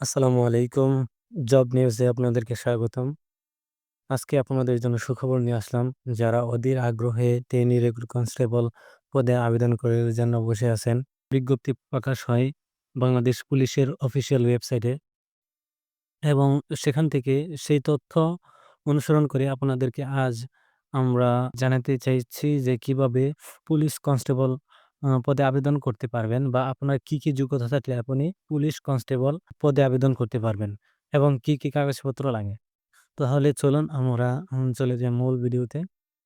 আসসালামু আলাইকুম। জব নিউজে আপনাদেরকে স্বাগতম। আজকে আপনাদের জন্য সুখবর নিয়ে আসলাম। যারা অধীর আগ্রহে ট্রেনি রেক্রুট কনস্টেবল পদে আবেদন করার জন্য বসে আছেন। বিজ্ঞপ্তি প্রকাশ হয় বাংলাদেশ পুলিশের অফিসিয়াল ওয়েবসাইটে। এবং সেখান থেকে সেই তথ্য অনুসরণ করে আপনাদেরকে আজ আমরা জানাতে চাইছি যে কীভাবে পুলিশ কনস্টেবল পদে আবেদন করতে পারবেন বা আপনার কি, কি যোগ্যতা থাকলে আপনি পুলিশ কনস্টেবল পদে আবেদন করতে পারবেন এবং কি, কি কাগজপত্র লাগে। তাহলে চলুন আমরা চলে যাই মূল ভিডিওতে।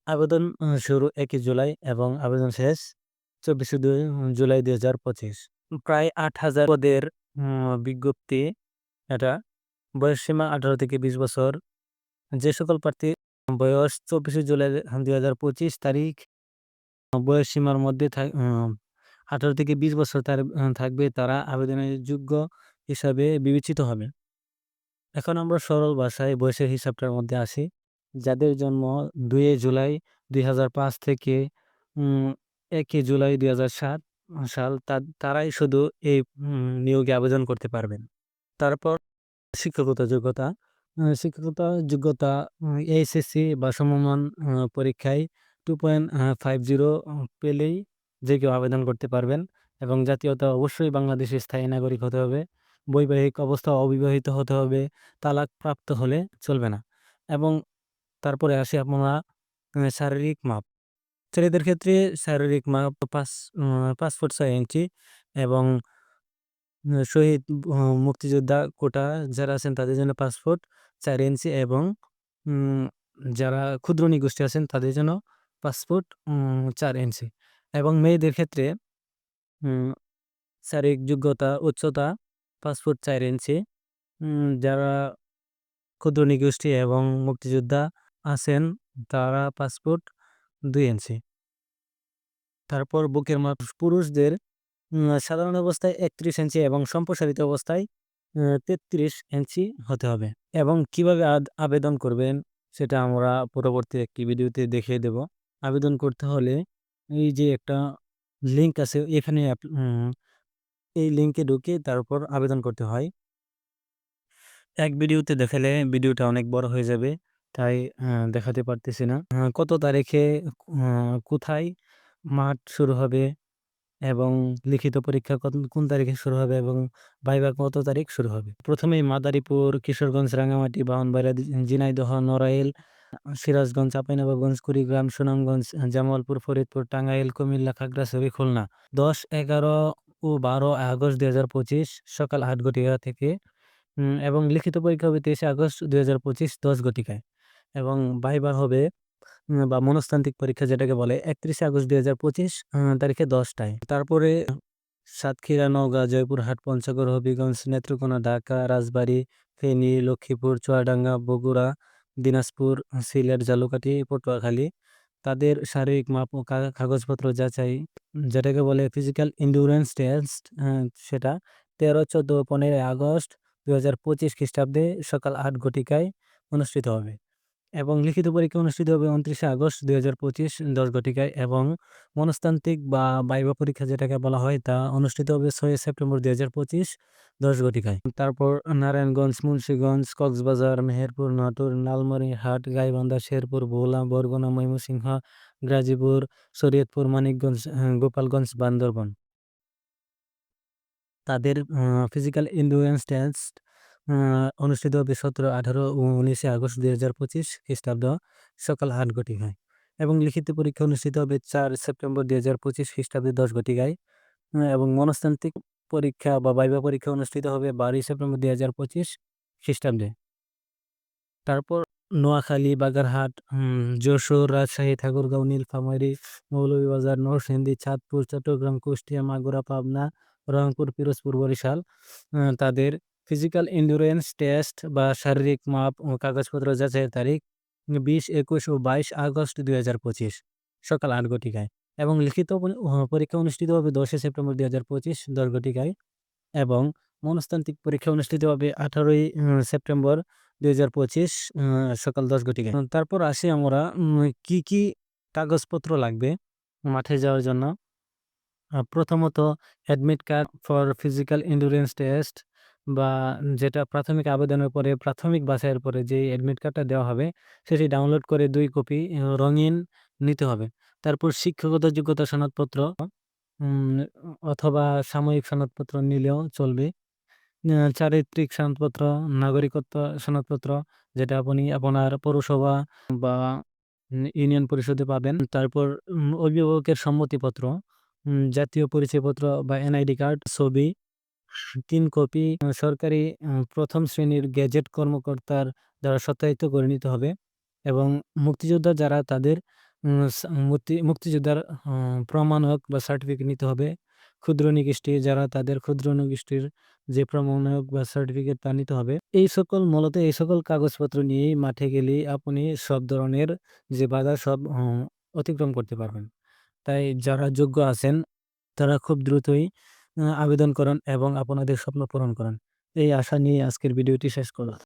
আবেদন শুরু ১ জুলাই এবং আবেদন শেষ ২৪ দু জুলাই ২০২৫। প্রায় ৮,০০০ পদের উম বিজ্ঞপ্তি এটা। বয়সসীমা ১৮ থেকে ২০ বছর। যে সকল প্রার্থী বয়স ২৪ জুলাই ২০২৫ তারিখ বয়স সীমার মধ্যে থাক আ ১৮ থেকে ২০ বছর তার থাকবে, তারা আবেদনের যোগ্য হিসাবে বিবেচিত হবে। এখন আমরা সরল ভাষায় বয়সের হিসাবটার মধ্যে আসি। যাদের জন্ম ২ জুলাই ২০০৫ থেকে ১ জুলাই ২০০৭ সাল তারাই শুধু এই নিয়োগে আবেদন করতে পারবেন। তারপর শিক্ষকতা যোগ্যতা। আ শিক্ষাগত যোগ্যতা এইচএসসি বা সমমান আ পরীক্ষায় 2.50 পেলেই যে কেউ আবেদন করতে পারবেন এবং জাতীয়তা অবশ্যই বাংলাদেশের স্থায়ী নাগরিক হতে হবে। বৈবাহিক অবস্থা অবিবাহিত হতে হবে। তালাক প্রাপ্ত হলে চলবে না। এবং তারপরে আসি আপনারা শারীরিক মাপ। ছেলেদের ক্ষেত্রে শারীরিক মাপ ৫ আ ৫ ফুট ৬ ইঞ্চি এবং শহীদ মুক্তিযোদ্ধা কোটা যারা আছেন তাদের জন্য ৫ ফুট ৪ ইঞ্চি এবং যারা ক্ষুদ্র নিগোষ্ঠী আছেন তাদের জন্য ৫ ফুট ৪ ইঞ্চি এবং মেয়েদের ক্ষেত্রে শারীরিক যোগ্যতা, উচ্চতা ৫ ফুট ৪ ইঞ্চি। যারা ক্ষুদ্র নিগোষ্ঠী এবং মুক্তিযোদ্ধা আছেন, তারা ৫ ফুট ২ ইঞ্চি। তারপর বুকের মাপ, পুরুষদের সাধারণ অবস্থায় ৩১ ইঞ্চি এবং সম্প্রসারিত অবস্থায় তেত্রিশ ইঞ্চি হতে হবে। এবং কীভাবে আবেদন করবেন, সেটা আমরা পরবর্তী একটি ভিডিওতে দেখিয়ে দেব। আবেদন করতে হলে এই যে একটা লিঙ্ক আছে এখানে এই লিঙ্কে ঢুকে তারপর আবেদন করতে হয়। এক ভিডিওতে দেখালে ভিডিওটা অনেক বড় হয়ে যাবে। তাই দেখাতে পারতেছি না। কত তারিখে কোথায় মাঠ শুরু হবে এবং লিখিত পরীক্ষা কোন তারিখে শুরু হবে এবং ভাইভা কত তারিখ শুরু হবে। প্রথমেই মাদারীপুর, কিশোরগঞ্জ, রাঙ্গামাটি, ব্রাহ্মণবাড়িয়া, জি ঝিনাইদহ, নড়াইল, সিরাজগঞ্জ, চাঁপাইনবাবগঞ্জ, কুড়িগ্রাম, সুনামগঞ্জ, জামালপুর, ফরিদপুর, টাঙ্গাইল, কুমিল্লা, খাগড়াছড়ি, খুলনা। দশ এগারো ও ১২ আগস্ট ২০২৫ সকাল ৮ ঘটিকা থেকে এবং লিখিত পরীক্ষা হবে ২৩ আগস্ট ২০২৫ ১০ ঘটিকায় এবং ভাইভা হবে বা মনস্তান্ত্রিক পরীক্ষা যেটাকে বলে ৩১ আগস্ট ২০২৫ পঁচিশ তারিখে দশটায় তারপরে সাতক্ষীরা, নওগাঁ, জয়পুরহাট, পঞ্চগড়, হবিগঞ্জ, নেত্রকোনা, ঢাকা, রাজবাড়ী, ফেনী, লক্ষ্মীপুর, চুয়াডাঙ্গা, বগুড়া, দিনাজপুর, সিলেট, জালুকাঠি পটুয়াখালী। তাদের শারীরিক মাপ ও কাগজপত্র যাচাই যেটাকে বলে ফিজিক্যাল ইন্ডুরেন্স টেস্ট সেটা তেরো চোদ্দ পনেরোই আগস্ট দু হাজার পঁচিশ খ্রিস্টাব্দে সকাল আট ঘটিকায় অনুষ্ঠিত হবে। এবং লিখিত পরীক্ষা অনুষ্ঠিত হবে ২৯ আগস্ট ২০২৫ ১০ ঘটিকায় এবং মনস্তান্ত্রিক বা ভাইভা পরীক্ষা যেটাকে বলা হয় তা অনুষ্ঠিত হবে ছয় সেপ্টেম্বর ২০২৫ ১০ ঘটিকায়। তারপর নারায়ণগঞ্জ, মুন্সীগঞ্জ কক্সবাজার, মেহেরপুর, নাটোর, লালমনিরহাট, গাইবান্ধা, শেরপুর, ভোলা, বরগুনা, ময়মনসিংহ, গাজীপুর, শরীয়তপুর, মানিকগঞ্জ, গোপালগঞ্জ, বান্দরবন তাদের ফিজিক্যাল এন্ডুরেন্স টেস্ট অনুষ্ঠিত হবে ১৭, ১৮ ও ১৯ আগস্ট ২০২৫ খ্রিস্টাব্দ সকাল ৮ ঘটিকায় এবং লিখিত পরীক্ষা অনুষ্ঠিত হবে চার সেপ্টেম্বর ২০২৫ খ্রিস্টাব্দে ১০ ঘটিকায় এবং মনস্তান্ত্রিক পরীক্ষা বা বাইবা পরীক্ষা অনুষ্ঠিত হবে ১২ সেপ্টেম্বর ২০২৫ খ্রিস্টাব্দে। তারপর নোয়াখালী, বাগারহাট যশোর, রাজশাহী, ঠাকুরগাঁও, নীলফামারী, মৌলভীবাজার, নরসিংদী, চাঁদপুর, চট্টগ্রাম, কুষ্টিয়া, মাগুরা, পাবনা, রংপুর, পিরোজপুর, বরিশাল তাদের ফিজিক্যাল এন্ডুরেন্স টেস্ট বা শারীরিক মাপ ও কাগজপত্র যাচাইয়ের তারিখ বিশ একুশ ও ২২ আগস্ট ২০২৫ সকাল আট ঘটিকায় এবং লিখিত পরীক্ষা অনুষ্ঠিত হবে ১০ সেপ্টেম্বর ২০২৫ ১০ ঘটিকায় এবং মনস্তান্ত্রিক পরীক্ষা অনুষ্ঠিত হবে ১৮ই উম সেপ্টেম্বর ২০২৫ আ সকাল ১০ ঘটিকায়। তারপর আসি আমরা কি, কি কাগজপত্র লাগবে মাঠে যাওয়ার জন্য। প্রথমত admit card for physical endurance test বা যেটা প্রাথমিক আবেদনের পরে প্রাথমিক বাছাইয়ের পরে যেই অ্যাডমিট কার্ডটা দেওয়া হবে সেটি ডাউনলোড করে দুই কপি রঙিন নিতে হবে। তারপর শিক্ষাগত যোগ্যতা সনদপত্র অথবা সাময়িক সনদপত্র নিলেও চলবে। চারিত্রিক সনদপত্র, নাগরিকত্ব সনদপত্র যেটা আপনি আপনার পৌরসভা বা ইউনিয়ন পরিষদে পাবেন। তারপর অভিভাবকের সম্মতিপত্র, জাতীয় পরিচয়পত্র বা এনআইডি কার্ড, ছবি ৩ কপি সরকারি প্রথম শ্রেণির গেজেট কর্মকর্তার দ্বারা সত্যায়িত করে নিতে হবে এবং মুক্তিযোদ্ধা যারা তাদের মুক্তি, মুক্তিযোদ্ধার প্রমাণক বা সার্টিফিকেট নিতে হবে। ক্ষুদ্র নিকৃষ্টি যারা তাদের ক্ষুদ্র নিগোষ্ঠীর যে প্রমাণক বা সার্টিফিকেট তা নিতে হবে। এই সকল, মূলত এই সকল কাগজপত্র নিয়েই মাঠে গেলেই আপনি সব ধরনের যে বাধা সব অতিক্রম করতে পারবেন। তাই যারা যোগ্য আছেন, তারা খুব দ্রুতই আবেদন করেন এবং আপনাদের স্বপ্ন পূরণ করেন এই আশা নিয়ে আজকের ভিডিওটি শেষ করলাম।